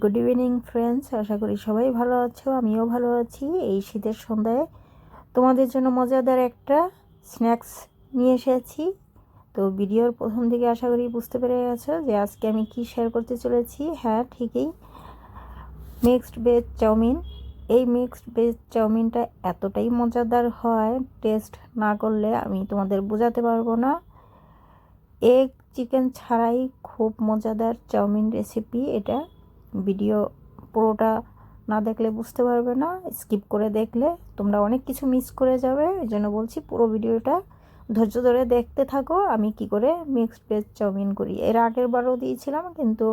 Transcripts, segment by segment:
Good evening friends আশা করি সবাই ভালো আছো, আমিও ভালো আছি। এই শীতের সন্ধ্যায় তোমাদের জন্য মজাদার একটা স্ন্যাক্স নিয়ে এসেছি। তো ভিডিওর প্রথম দিকে আশা করি বুঝতে পেরে গেছো যে আজকে আমি কি শেয়ার করতে চলেছি। হ্যাঁ ঠিকই। Mixed veg chow mein. এই মিক্সড ভেজ চাউমিনটা এতটাই মজাদার হয় টেস্ট না করলে আমি তোমাদের বোঝাতে পারব না। এগ চিকেন ছাড়াই খুব মজাদার চাউমিন রেসিপি এটা। ভিডিও পুরোটা না দেখলে বুঝতে পারবে না স্কিপ করে দেখলে তোমরা অনেক কিছু মিস করে যাবে। এই জন্য বলছি পুরো ভিডিওটা ধৈর্য ধরে দেখতে থাকো, আমি কি করে মিক্সড ভেজ চাউমিন করি। এর আগের বারও দিয়েছিলাম, কিন্তু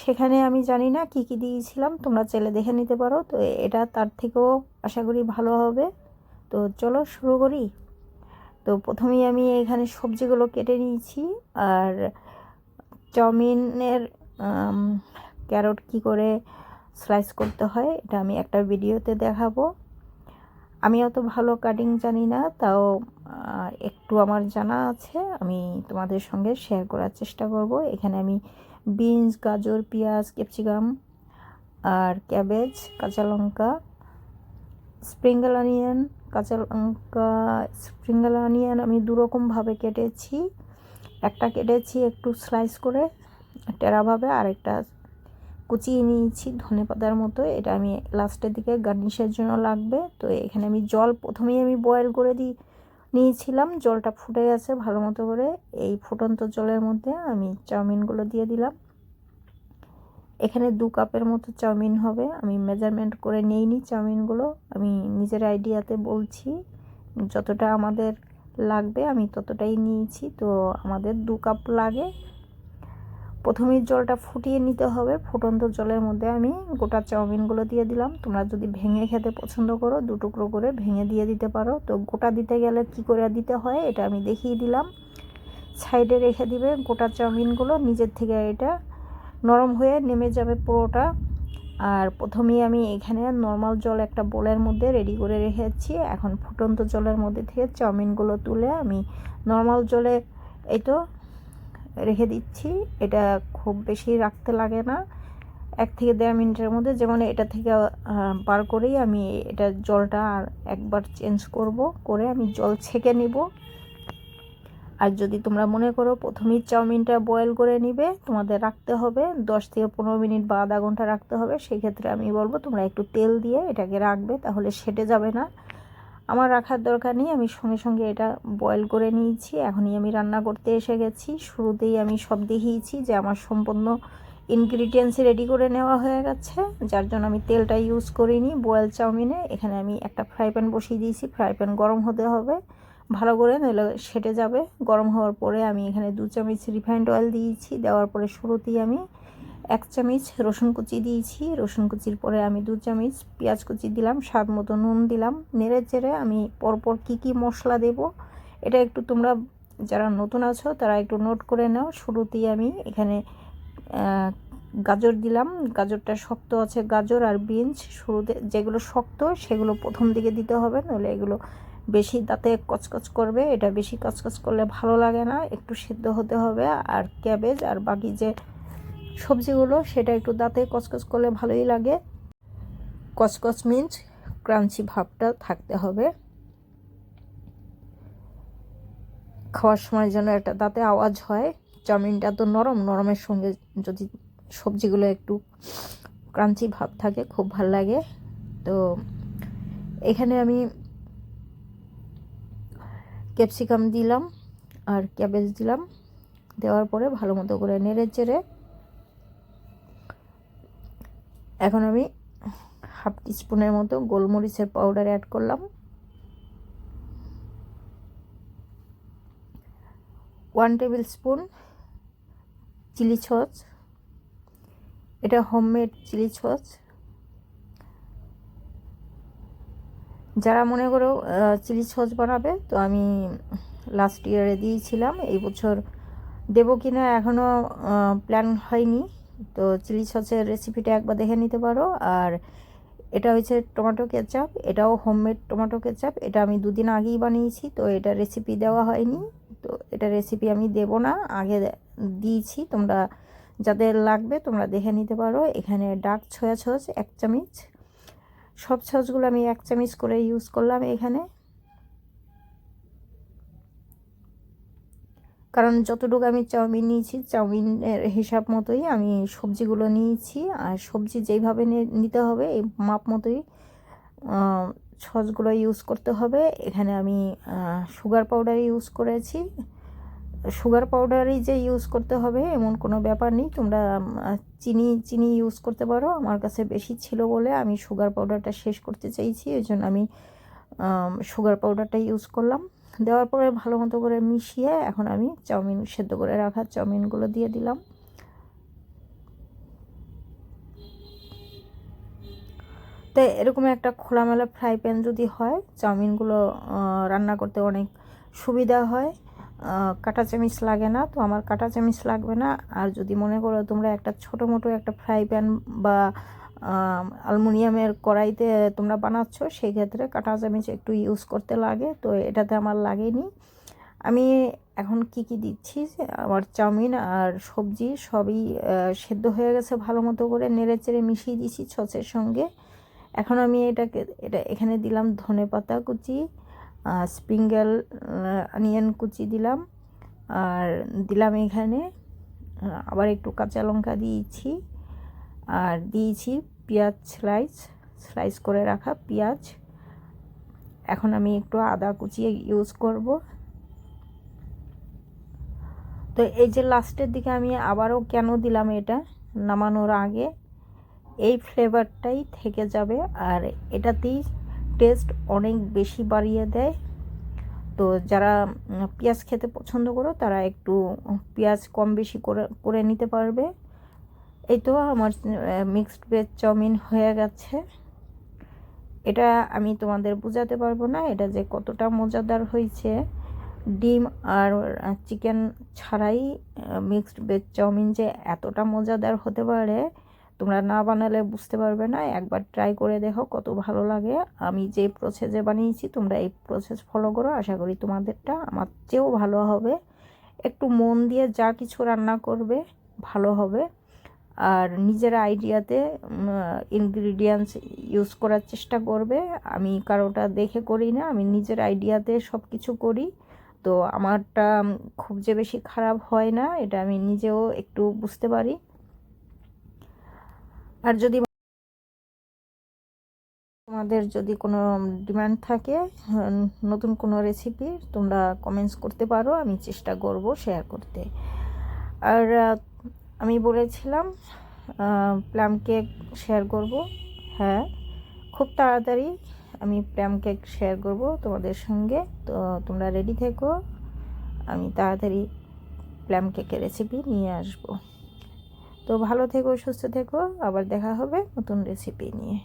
সেখানে আমি জানি না কি কি দিয়েছিলাম, তোমরা চাইলে দেখে নিতে পারো। তো এটা তার থেকেও আশা করি ভালো হবে। তো চলো শুরু করি। তো প্রথমেই আমি এখানে সবজিগুলো কেটে নিয়েছি, আর চাউমিনের ক্যারট কি করে স্লাইস করতে হয়, এটা আমি একটা ভিডিওতে দেখাবো। আমি অত ভালো কাটিং জানি না, তাও একটু আমার জানা আছে, আমি তোমাদের সঙ্গে শেয়ার করার চেষ্টা করব। এখানে আমি বিনস গাজর, পেঁয়াজ ক্যাপসিকাম আর ক্যাবেজ কাঁচা লঙ্কা স্প্রিঙ্গেল অনিয়ন কাঁচা লঙ্কা স্প্রিঙ্গেল অনিয়ন আমি দুরকমভাবে কেটেছি। একটা কেটেছি একটু স্লাইস করে টেরাভাবে আরেকটা কুচিয়ে নিয়েছি ধনে পাতার মতো। এটা আমি লাস্টের দিকে গার্নিশের জন্য লাগবে। তো এখানে আমি জল প্রথমেই আমি বয়েল করে দিই নিয়েছিলাম। জলটা ফুটে গেছে ভালো মতো করে। এই ফুটন্ত জলের মধ্যে আমি চাউমিনগুলো দিয়ে দিলাম। এখানে দু কাপের মতো চাউমিন হবে। আমি মেজারমেন্ট করে নিইনি চাউমিনগুলো। আমি নিজের আইডিয়াতে বলছি, যতটা আমাদের লাগবে আমি ততটাই নিয়েছি। তো আমাদের দু কাপ লাগে। প্রথমেই জলটা ফুটিয়ে নিতে হবে। ফুটন্ত জলের মধ্যে আমি গোটা চাউমিনগুলো দিয়ে দিলাম। তোমরা যদি ভেঙে খেতে পছন্দ করো, দু টুকরো করে ভেঙে দিয়ে দিতে পারো। তো গোটা দিতে গেলে কি করে দিতে হয়, এটা আমি দেখিয়ে দিলাম। সাইডে রেখে দিবে গোটা চাউমিনগুলো। নিজের থেকে এটা নরম হয়ে নেমে যাবে পুরোটা। আর প্রথমেই আমি এখানে নর্মাল জল একটা বোলের মধ্যে রেডি করে রেখেছি। এখন ফুটন্ত জলের মধ্যে থেকে চাউমিনগুলো তুলে আমি নর্মাল জলে, এই তো রেখে দিচ্ছি। এটা খুব বেশি রাখতে লাগে না। এক থেকে দেড় মিনিটের মধ্যে যেমন এটা থেকে বার করেই আমি এটা জলটা আর একবার চেঞ্জ করব, করে আমি জল ছেঁকে নিব। আর যদি তোমরা মনে করো প্রথমেই চাউমিনটা বয়েল করে নিবে, তোমাদের রাখতে হবে, দশ থেকে পনেরো মিনিট বা আধা ঘণ্টা রাখতে হবে সেই ক্ষেত্রে আমি বলব তোমরা একটু তেল দিয়ে এটাকে রাখবে, তাহলে সেটে যাবে না। আমার রাখার দরকার নেই, আমি সঙ্গে সঙ্গে এটা বয়েল করে নিয়েছি। এখনই আমি রান্না করতে এসে গেছি। শুরুতেই আমি সব দেখিয়েছি যে আমার সম্পূর্ণ ইনগ্রিডিয়েন্টস রেডি করে নেওয়া হয়ে গেছে, যার জন্য আমি তেলটা ইউজ করিনি। বয়েল চাউমিনে এখানে আমি একটা ফ্রাই প্যান বসিয়ে দিয়েছি। ফ্রাই প্যান গরম হতে হবে, ভালো করে, নইলে সেটে যাবে। গরম হওয়ার পরে আমি এখানে দু চামচ রিফাইন্ড অয়েল দিয়েছি। দেওয়ার পরে শুরুতেই আমি এক চামচ রসুন কুচি দিয়েছি। রসুন কুচির পরে আমি দু চামচ পেঁয়াজ কুচি দিলাম, স্বাদ মতো নুন দিলাম। নেড়ে চেড়ে আমি পরপর কি কি মশলা দেব, এটা একটু তোমরা যারা নতুন আছো, তারা একটু নোট করে নাও। শুরুতেই আমি এখানে গাজর দিলাম। গাজরটা শক্ত আছে গাজর আর বিনস। শুরুতে যেগুলো শক্ত, সেগুলো প্রথম দিকে দিতে হবে, নইলে এগুলো বেশি দাঁতে কচকচ করবে। এটা বেশি কচকচ করলে ভালো লাগে না। একটু সিদ্ধ হতে হবে। আর ক্যাবেজ আর বাকি যে সবজিগুলো, সেটা একটু দাঁতে কচকচ করলে ভালোই লাগে। কচকচ মিন্স ক্রাঞ্চি ভাবটা থাকতে হবে। খাওয়ার সময় যেন একটা দাঁতে আওয়াজ হয়। চাউমিনটা তো নরম, নরমের সঙ্গে যদি সবজিগুলো একটু ক্রাঞ্চি ভাব থাকে, খুব ভালো লাগে। তো এখানে আমি ক্যাপসিকাম দিলাম আর ক্যাবেজ দিলাম। দেওয়ার পরে ভালো মতো করে নেড়ে চেড়ে এখন আমি হাফ টিস্পুনের মতো গোলমরিচের পাউডার অ্যাড করলাম। One tablespoon chilli sauce. এটা হোমমেড চিলি সস। যারা মনে করো চিলি সস বানাবে, তো আমি লাস্ট ইয়ারে দিয়েছিলাম। এই বছর দেবো কি না এখনও প্ল্যান হয়নি। তো চিলি সসের রেসিপিটা একবার দেখে নিতে পারো। আর এটা হয়েছে টমেটো কেচাপ, এটাও হোমমেড টমেটো কেচাপ। এটা আমি দুদিন আগেই বানিয়েছি, তো এটা রেসিপি দেওয়া হয়নি। তো এটা রেসিপি আমি দেব না, আগে দিয়েছি। তোমরা যাদের লাগবে তোমরা দেখে নিতে পারো। এখানে ডার্ক ছোয়া ছচ এক চামচ। সব ছচগুলো আমি এক চামচ করে ইউজ করলাম এখানে। কারণ যতটুকু আমি চাউমিন নিয়েছি, চাউমিনের হিসাব মতোই আমি সবজিগুলো নিয়েছি। আর সবজি যেইভাবে নিতে হবে, এই মাপ মতোই সসগুলো ইউজ করতে হবে। এখানে আমি সুগার পাউডার ইউজ করেছি। সুগার পাউডারই যে ইউজ করতে হবে, এমন কোনো ব্যাপার নেই। তোমরা চিনি চিনি ইউজ করতে পারো। আমার কাছে বেশি ছিল বলে আমি সুগার পাউডারটা শেষ করতে চাইছি। ওই জন্য আমি সুগার পাউডারটা ইউজ করলাম। দেওয়ার পরে ভালো মতো করে মিশিয়ে এখন আমি চাউমিন সেদ্ধ করে রাখা চাউমিনগুলো দিয়ে দিলাম। তো এরকম একটা খোলামেলা ফ্রাই প্যান যদি হয়, চাউমিনগুলো রান্না করতে অনেক সুবিধা হয়। কাটা চামিচ লাগে না, তো আমার কাটা চামিচ লাগবে না। আর যদি মনে করো তোমরা একটা ছোটো মোটো একটা ফ্রাই প্যান বা অ্যালুমিনিয়ামের কড়াইতে তোমরা বানাচ্ছ সেই ক্ষেত্রে কাটা চামিচ একটু ইউজ করতে লাগে, তো এটাতে আমার লাগেনি। আমি এখন কি কি দিচ্ছি আমার চাউমিন আর সবজি সবই সেদ্ধ হয়ে গেছে ভালো মতো করে, নেড়ে চেড়ে মিশিয়ে দিয়েছি ছচের সঙ্গে। এখন আমি এটাকে, এটা এখানে দিলাম ধনে পাতা কুচি স্প্রিঙ্গেল অনিয়ন কুচি দিলাম, আর দিলাম এখানে আবার একটু কাঁচা লঙ্কা দিয়েছি। আর দিয়েছি পেঁয়াজ স্লাইস স্লাইস করে রাখা পেঁয়াজ। এখন আমি একটু আদা কুচিয়ে ইউজ করব। তো এই যে লাস্টের দিকে আমি আবারও কেন দিলাম এটা? নামানোর আগে এই ফ্লেভারটাই থেকে যাবে আর এটাতেই টেস্ট অনেক বেশি বাড়িয়ে দেয়। তো যারা পেঁয়াজ খেতে পছন্দ করো তারা একটু পেঁয়াজ কম বেশি করে করে নিতে পারবে। এই তো আমার মিক্সড ভেজ চাউমিন হয়ে গেছে। এটা আমি তোমাদের বোঝাতে পারব না, এটা যে কতটা মজাদার হয়েছে। ডিম আর চিকেন ছাড়াই মিক্সড ভেজ চাউমিন যে এতটা মজাদার হতে পারে, তোমরা না বানালে বুঝতে পারবে না। একবার ট্রাই করে দেখো কত ভালো লাগে। আমি যে প্রসেসে বানিয়েছি, তোমরা এই প্রসেস ফলো করো। আশা করি তোমাদেরটা আমার চেয়েও ভালো হবে। একটু মন দিয়ে যা কিছু রান্না করবে, ভালো হবে। আর নিজের আইডিয়াতে ইনগ্রিডিয়েন্টস ইউজ করার চেষ্টা করবে। আমি কারোটা দেখে করি না, আমি নিজের আইডিয়াতে সব কিছু করি। তো আমারটা খুব যে বেশি খারাপ হয় না, এটা আমি নিজেও একটু বুঝতে পারি। আর যদি তোমাদের যদি কোনো ডিমান্ড থাকে নতুন কোনো রেসিপি তোমরা কমেন্টস করতে পারো, আমি চেষ্টা করব শেয়ার করতে। আর আমি বলেছিলাম প্ল্যাম কেক শেয়ার করব। হ্যাঁ খুব তাড়াতাড়ি আমি প্ল্যাম কেক শেয়ার করব তোমাদের সঙ্গে। তো তোমরা রেডি থেকো, আমি তাড়াতাড়ি প্ল্যাম কেকের রেসিপি নিয়ে আসব। তো ভালো থেকো, সুস্থ থেকো, আবার দেখা হবে নতুন রেসিপি নিয়ে।